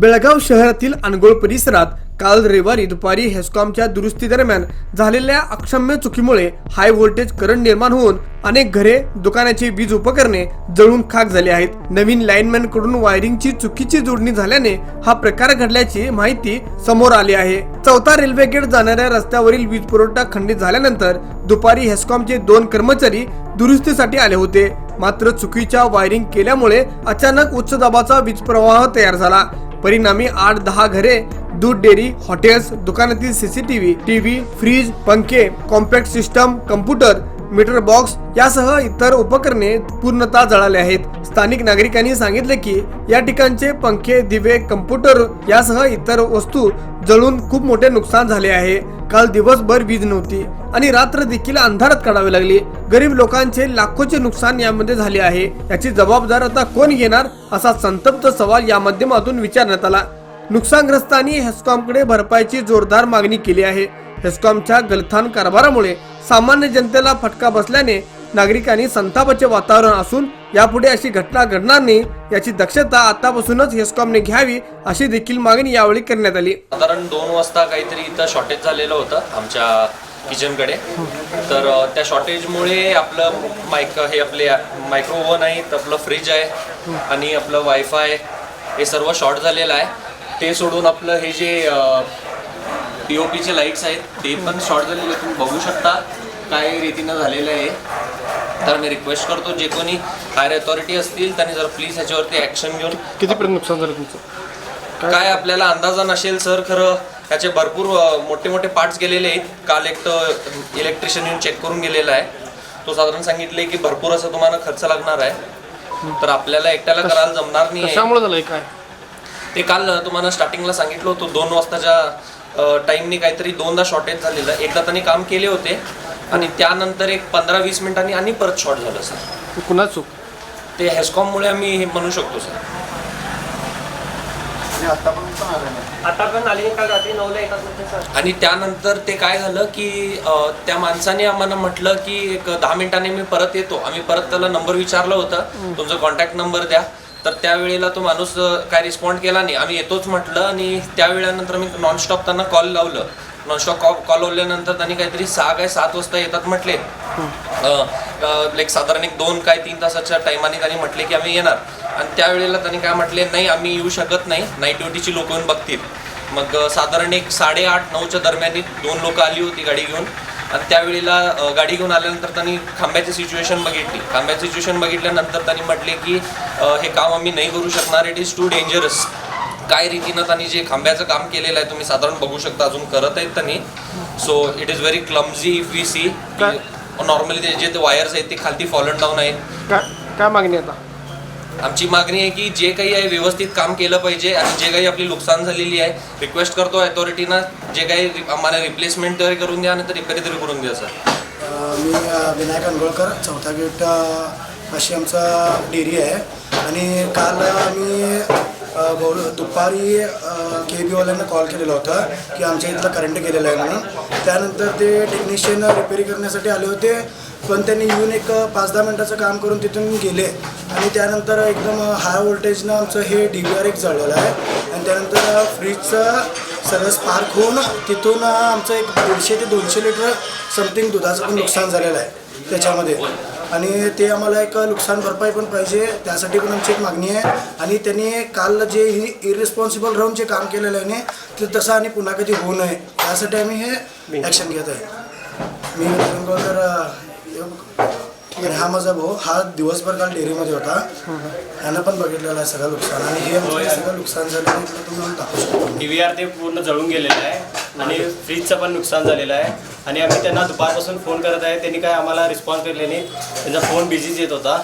बेळगाव शहरातील अनगोळ परिसरात काल रविवारी दुपारी हेस्कॉमच्या दुरुस्ती दरम्यान झालेल्या अक्षम्य चुकीमुळे हाय व्होल्टेज करंट निर्माण होऊन अनेक घरे दुकानाची वीज उपकरणे जळून खाक झाली आहेत. नवीन लाईनमॅनकडून वायरिंगची चुकीची जोडणी झाल्याने हा प्रकार घडल्याची माहिती समोर आली आहे. चौथा रेल्वे गेट जाणाऱ्या रस्त्यावरील वीज पुरवठा खंडित झाल्यानंतर दुपारी हेस्कॉमचे दोन कर्मचारी दुरुस्तीसाठी आले होते. मात्र चुकीच्या वायरिंग केल्यामुळे अचानक उच्च दाबाचा वीज प्रवाह तयार झाला. परिणामी आठ दहा घरे दूध डेअरी हॉटेल्स दुकानातील सीसीटीव्ही टीव्ही फ्रीज पंखे compact system computer meter box यासह इतर उपकरणे पूर्णतः जळाले आहेत. स्थानिक नागरिकांनी सांगितले की या ठिकाणचे पंखे दिवे कम्प्युटर यासह इतर वस्तू जळून खूप मोठे नुकसान झाले आहे. काल दिवसभर वीज नव्हती आणि रात्र देखील अंधारात काढावी लागली. गरीब लोकांचे लाखोचे नुकसान यामध्ये झाले आहे. याची जबाबदार आता कोण घेणार असा संतप्त सवाल या माध्यमातून विचारण्यात आला. नुकसानग्रस्तांनी हेस्कॉमकडे भरपाईची जोरदार मागणी केली आहे. हेस्कॉमच्या गलथान कारभारामुळे सामान्य जनतेला फटका बसल्याने नागरिकांनी संतापाचे वातावरण असून यापुढे अशी घटना घडणार नाही याची दक्षता आतापासूनच हेस्कॉमने घ्यावी अशी देखील मागणी यावेळी करण्यात आली. साधारण दोन वाजता काहीतरी इथं शॉर्टेज झालेलं होतं आमच्या किचनकडे तर त्या शॉर्टेजमुळे आपलं मायक हे आपले मायक्रो ओव्हन आहेत आपलं फ्रीज आहे आणि आपलं वायफाय हे सर्व शॉर्ट झालेलं आहे. ते सोडून आपलं हे जे पी ओ पीचे लाईट्स आहेत ते पण शॉर्ट झालेले तुम्ही बघू शकता. काय रीतीनं झालेलं आहे. तर मी रिक्वेस्ट करतो जे कोणी हायर अथॉरिटी असतील त्यांनी जर प्लीज ह्याच्यावरती ॲक्शन घेऊन कितीपर्यंत नुकसान झालं तुमचं? काय आपल्याला अंदाजा नसेल सर खरं. त्याचे भरपूर मोठे मोठे पार्ट्स गेलेले आहेत. काल एक तर इलेक्ट्रिशियन येऊन चेक करून गेलेला आहे. तो साधारण सांगितले की भरपूर असं तुम्हाला खर्च लागणार आहे. तर आपल्याला एकट्याला करायला जमणार नाही काय? ते काल तुम्हाला स्टार्टिंगला सांगितलं होतं दोन वाजताच्या टाईमनी काहीतरी दोनदा शॉर्टेज झालेलं. एकदा त्यांनी काम केले होते आणि त्यानंतर एक पंधरा वीस मिनिटांनी आणि परत शॉर्ट झालं सर कुणा चूक ते हेस्कॉममुळे आम्ही हे म्हणू शकतो सर आता पण आली काल रात्री नऊला येतात म्हणते सर आणि त्यानंतर ते काय झालं की अ, त्या माणसाने आम्हाला म्हटलं की एक दहा मिनिटांनी मी परत येतो. आम्ही परत त्याला नंबर विचारला होता. तुमचा कॉन्टॅक्ट नंबर द्या. तर त्यावेळेला तो माणूस काय रिस्पॉन्ड केला नाही. आम्ही येतोच म्हटलं आणि त्यावेळेनंतर मी नॉनस्टॉप त्यांना कॉल लावलं. नॉनस्टॉप कॉल कॉल लावल्यानंतर त्यांनी काहीतरी सहा काय सात वाजता येतात म्हटले. लाईक साधारण एक दोन काय तीन तासाच्या टायमाने त्यांनी म्हटले की आम्ही येणार. आणि त्यावेळेला त्यांनी काय म्हटले नाही आम्ही येऊ शकत नाही. नाईट ड्युटीची लोक येऊन बघतील. मग साधारण एक साडेआठ नऊच्या दरम्यान दोन लोक आली होती गाडी घेऊन. आणि त्यावेळेला गाडी घेऊन आल्यानंतर त्यांनी खांब्याची सिच्युएशन बघितली. खांब्याची सिच्युएशन बघितल्यानंतर त्यांनी म्हटले की हे काम आम्ही नाही करू शकणार इट इज टू डेंजरस काय रीतीनं त्यांनी जे खांब्याचं काम केलेलं आहे तुम्ही साधारण बघू शकता अजून करत आहेत त्यांनी. So it is very clumsy if we see? Normally ते जे वायर्स आहेत ते खालती फॉलन डाऊन आहेत. काय मागणी आता? आमची मागणी आहे की जे काही आहे व्यवस्थित काम केलं पाहिजे आणि जे काही आपली नुकसान झालेली आहे रिक्वेस्ट करतो अथॉरिटीना जे काही आम्हाला रिप्लेसमेंट तरी करून द्या नंतर तर रिपेअर तरी करून द्या सर मी विनायक अनगोळकर चौथा गेट अशी आमचा डेअरी आहे. आणि काल आम्ही बोल दुपारी के बीवाल्यांना कॉल केलेला होता की आमच्या इथलं करंट गेलेलं आहे म्हणून. त्यानंतर ते टेक्निशियन रिपेअरी करण्यासाठी आले होते. पण त्यांनी येऊन एक पाच दहा मिनटाचं काम करून तिथून गेले. आणि त्यानंतर एकदम हाय व्होल्टेजनं आमचं हे डी व्ही आर एक जळलेलं आहे. आणि त्यानंतर फ्रीजचं सगळं स्पार्क होऊन तिथून आमचं एक दीडशे ते दोनशे लिटर समथिंग दुधाचं पण नुकसान झालेलं आहे त्याच्यामध्ये. आणि ते आम्हाला एक नुकसान भरपाई पण पाहिजे त्यासाठी पण आमची एक मागणी आहे. आणि त्यांनी काल जे इरिस्पॉन्सिबल राहून जे काम केलेलं आहे ना ते तसं आणि पुन्हा कधी होऊ नये. त्यासाठी आम्ही हे ॲक्शन घेत आहे. मी गंगोदर तर हा माझा भाऊ हा दिवसभर काल डेअरीमध्ये होता. ह्यानं पण बघितलेलं आहे सगळं नुकसान. आणि हे आमचं सगळं नुकसान झालं तुम्ही टाकू शकता. डी व्ही आर ते पूर्ण जळून गेलेलं आहे आणि फ्रीजचं पण नुकसान झालेलं आहे. आणि आम्ही त्यांना दुपारपासून फोन करत आहे त्यांनी काय आम्हाला रिस्पॉन्स केले नाही. त्यांचा फोन बिझीच येत होता.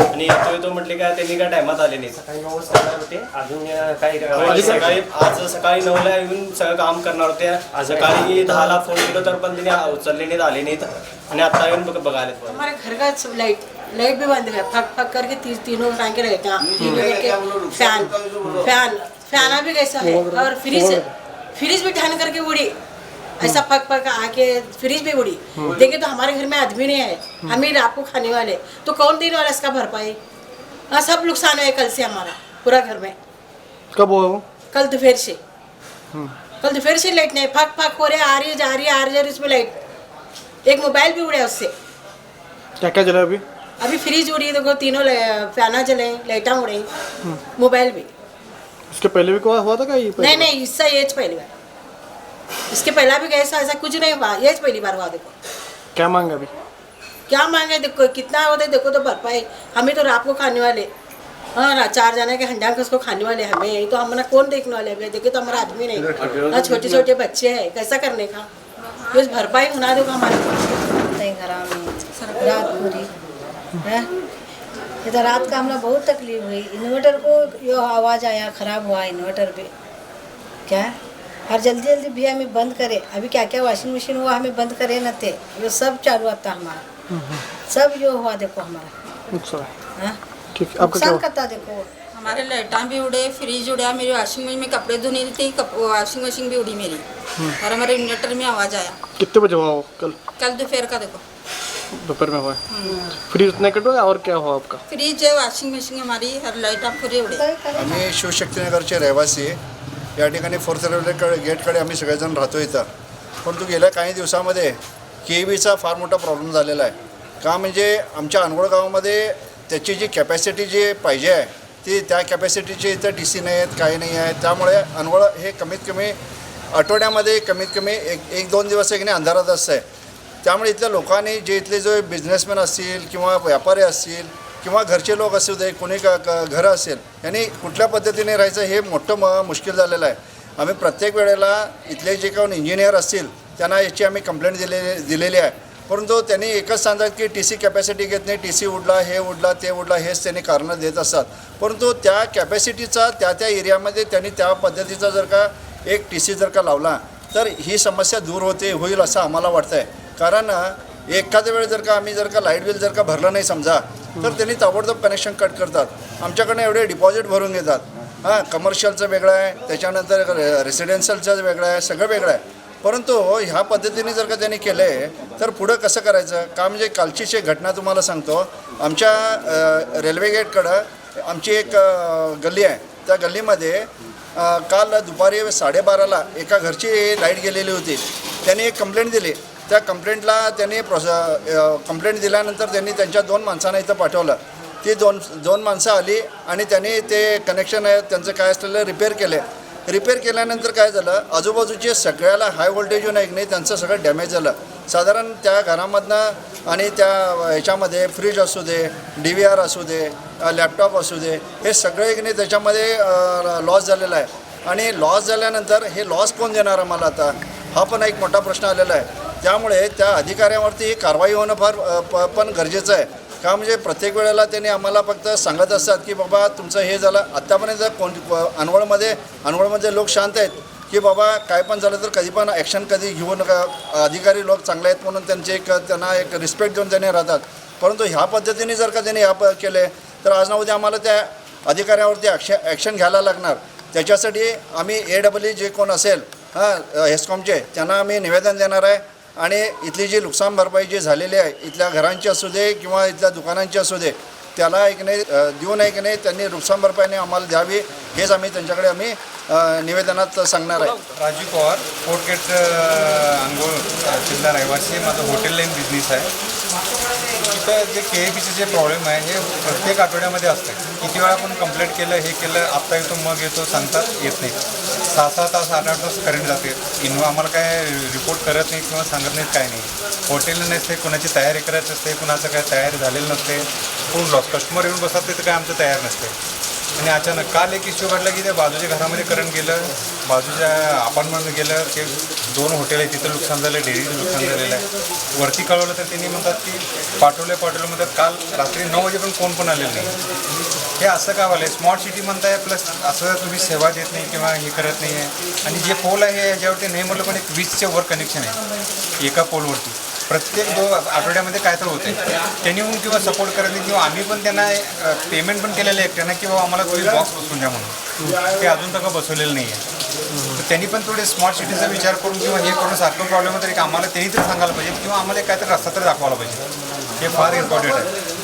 आणि येतो येतो म्हटले काय त्यांनी काय टायमात आले नाही सकाळी नऊ वाजता येणार होते. अजून काही होय, सकाळी आज सकाळी नऊला येऊन सगळं काम करणार होते. आज सकाळी दहाला फोन केलो तर पण त्यांनी उचलले नाहीत आले नाहीत. आणि आता येऊन बघ बघायला हमारे घर का सब लाइट लाइट भी बंद है फक फक करके ती, तीनों टांके रहते हैं तीन करके फैन फैन फैना भी कैसा है? और फ्रिज फ्रिज भी ठन करके उड़ी। ऐसा फक फक आके फ्रिज भी उड़ी। देखे तो हमारे घर में आदमी नहीं है हम ही रात को खाने वाले। तो कौन देने वाला इसका भरपाई? हाँ सब नुकसान है कल से हमारा पूरा घर में। कब हो कल दोपहर से। कल दोपहर से लाइट नहीं फाक फाक हो रहे आ रही है जा रही है आ रही है उसमें लाइट। एक मोबाइल भी उड़ा उससे। क्या क्या जला अभी? अभी फ्रिज उड़ी देखो तीनों फैना जले लाइटा उड़े मोबाइल भी। इसके पहले भी हुआ था क्या ये नहीं नहीं इससे ये पहली बार। इसके पहला भी ऐसा ऐसा कुछ नहीं हुआ। ये पहली बार हुआ देखो। क्या मांगे अभी? क्या मांगे देखो कितना होता है देखो तो भरपाई। हमें तो रात को खाने वाले। हाँ ना चार जने के हंडा उसको खाने वाले हमें। तो हमारा कौन देखने वाले हैं देखिए तो हमारा आदमी नहीं। ना छोटे छोटे बच्चे हैं। कैसा करने का? बस भरपाई होना देखो हमारे रात पूरी। इधर रात का हमने बहुत तकलीफ़ हुई। इन्वर्टर को यो आवाज़ आया ख़राब हुआ इन्वर्टर पे। क्या? और जल्दी जल्दी भैया हमें बंद करे। अभी क्या क्या वॉशिंग मशीन हुआ हमें बंद करे न थे। ये सब चालू आता हमारा। सब यो हुआ देखो हमारा। अच्छा। हाँ? ठीक है नुकसान करता देखो। हमारे लाइटां भी उड़े फ्रिज उड़ा मेरी वॉशिंग मशीन में कपड़े धोने थी कप, वॉशिंग मशीन भी उड़ी मेरी। और हमारे इन्वर्टर में आवाज़ आया। कितने बजे हुआ कल? कल दोपहर का देखो। दोपहर में हुआ है। फ्रीज उतने कट हुआ और क्या हुआ आपका? फ्रिज है वॉशिंग मशीन हमारी और लाइटां पूरे उड़े। आम्ही शिवशक्तीनगरचे रहिवासी या ठिकाणी फोर्थ रेल्वेकडे गेटकडे आम्ही सगळेजण राहतो इथं. परंतु गेल्या काही दिवसामध्ये के बीचा फार मोठा प्रॉब्लेम झालेला आहे. का म्हणजे आमच्या अनगोळ गावामध्ये त्याची जी कॅपॅसिटी जी पाहिजे आहे ती त्या कॅपॅसिटीची इथं डी सी नाही आहेत काही नाही आहे त्यामुळे अनगोळ हे कमीत कमी आठवड्यामध्ये कमीत कमी एक एक दोन दिवस एक नाही अंधारात असतं आहे त्यामुळे इथल्या लोकांनी जे इथले जो बिझनेसमॅन असतील किंवा व्यापारी असतील किंवा घरचे लोक असू दे कोणी का क- घरं असेल यांनी कुठल्या पद्धतीने राहायचं हे मोठं म मुश्किल झालेलं आहे. आम्ही प्रत्येक वेळेला इथले जे कोण इंजिनियर असतील त्यांना याची आम्ही कंप्लेंट दिलेली दिलेली आहे. परंतु त्यांनी एकच सांगतात की टी सी कॅपॅसिटी घेत नाही टी सी उडला हे उडला ते उडला हेच त्यांनी कारणं देत असतात. परंतु त्या कॅपॅसिटीचा त्या त्या एरियामध्ये त्यांनी त्या पद्धतीचा जर का एक टी सी जर का लावला तर ही समस्या दूर होते होईल असं आम्हाला वाटतं आहे कारण एखाद्या वेळ जर का आम्ही जर का लाइट बिल जर का भरलं नाही समजा तर त्यांनी ताबडतोब कनेक्शन कट करतात. आमच्याकडनं एवढे डिपॉझिट भरून घेतात. हां कमर्शियलचं वेगळं आहे त्याच्यानंतर रेसिडेन्शियलचं वेगळं आहे सगळं वेगळं आहे. परंतु ह्या पद्धतीने जर का त्यांनी केले तर पुढं कसं करायचं? का म्हणजे कालचीच एक घटना तुम्हाला सांगतो आमच्या रेल्वे गेटकडं आमची एक गल्ली आहे. त्या गल्लीमध्ये काल दुपारी साडेबाराला एका घरची लाइट गेलेली होती. त्यांनी एक कंप्लेंट दिली. त्या कंप्लेंटला त्यांनी प्रोस कंप्लेंट दिल्यानंतर त्यांनी त्यांच्या दोन माणसांना इथं पाठवलं. ती दोन दोन माणसं आली आणि त्यांनी ते कनेक्शन आहे त्यांचं काय असलेलं रिपेअर केले. रिपेअर केल्यानंतर काय झालं? आजूबाजूचे सगळ्याला हाय व्होल्टेज नाही नाही त्यांचं सगळं डॅमेज झालं. साधारण त्या घरामधनं आणि त्या ह्याच्यामध्ये फ्रीज असू दे डी व्ही आर असू दे लॅपटॉप असू दे हे सगळं एक नाही त्याच्यामध्ये लॉस झालेला आहे. आणि लॉस झाल्यानंतर हे लॉस कोण देणार आम्हाला आता? हा पण एक मोठा प्रश्न आलेला आहे. त्यामुळे त्या अधिकाऱ्यावरती ही कारवाई होणं फार प पण गरजेचं आहे. का म्हणजे प्रत्येक वेळेला त्यांनी आम्हाला फक्त सांगत असतात की बाबा तुमचं हे झालं आत्तापर्यंत कोण अनवळमध्ये अनवळमध्ये लोक शांत आहेत की बाबा काय पण झालं तर कधी पण ॲक्शन कधी घेऊ नका. अधिकारी लोक चांगले आहेत म्हणून त्यांचे एक त्यांना एक रिस्पेक्ट देऊन त्यांनी राहतात. परंतु ह्या पद्धतीने जर का त्यांनी ह्या प केले तर आज ना उद्या आम्हाला त्या अधिकाऱ्यावरती ॲक्शन ॲक्शन घ्यायला लागणार. त्याच्यासाठी आम्ही ए डबल जे कोण असेल हां हेस्कॉमचे त्यांना आम्ही निवेदन देणार आहे. आणि इथली जी नुकसान भरपाई जी झालेली आहे इथल्या घरांची असू दे किंवा इथल्या दुकानांची असू दे त्याला एक नाही देऊ नये की नाही त्यांनी नुकसान भरपाईने आम्हाला द्यावी हेच आम्ही त्यांच्याकडे आम्ही निवेदनात सांगणार आहे. राजू पवार फोर्टगेट अंगोळ जिल्हा रहिवासी माझं हॉटेल लाईन बिझनेस आहे. इथं जे के ए बीचे जे प्रॉब्लेम आहे हे प्रत्येक आठवड्यामध्ये असतं. किती वेळा आपण कंप्लेंट केलं हे केलं आत्ता येतो मग येतो सांगतात येत नाही. सहा सहा तास आठ आठ तास करंट जाते. इन्व्हा आम्हाला काय रिपोर्ट करत नाही किंवा सांगत नाहीत काय नाही. हॉटेल नसते कोणाची तयारी करायची असते कुणाचं काय तयारी झालेलं नसते. कोण लॉस कस्टमर येऊन बसतात तिथं काय आमचं तयार नसते. आणि अचानक काल एक इश्यू घडला की त्या बाजूच्या घरामध्ये करंट गेलं बाजूच्या अपार्टमेंटमध्ये गेलं ते दोन हॉटेल आहे तिथं नुकसान झालं डेअरीचं नुकसान झालेलं आहे. वरती कळवलं तर त्यांनी म्हणतात की पाठवले पाठवलं म्हणतात काल रात्री नऊ वाजे पण कोण पण आलेलं नाही. हे असं का आहे स्मार्ट सिटी म्हणताय प्लस असं तुम्ही सेवा देत नाही किंवा हे करत नाही आहे आणि जे पोल आहे ह्याच्यावरती नाही म्हटलं पण एक वीसचे वर कनेक्शन आहे एका पोलवरती प्रत्येक दो आठवड्यामध्ये काय तर होते त्यांनी म्हणून किंवा सपोर्ट करत नाही किंवा आम्ही पण त्यांना पेमेंट पण केलेलं आहे त्यांना किंवा आम्हाला तुम्ही बॉक्स बसून द्या म्हणून. ते अजून तक बसवलेलं नाही आहे त्यांनी पण थोडे स्मार्ट सिटीचा विचार करून किंवा हे करून सारखं प्रॉब्लेम होतं की आम्हाला त्यांनी तर सांगायला पाहिजे किंवा आम्हाला काय तर रस्ता तर दाखवायला पाहिजे. हे फार इम्पॉर्टंट आहे.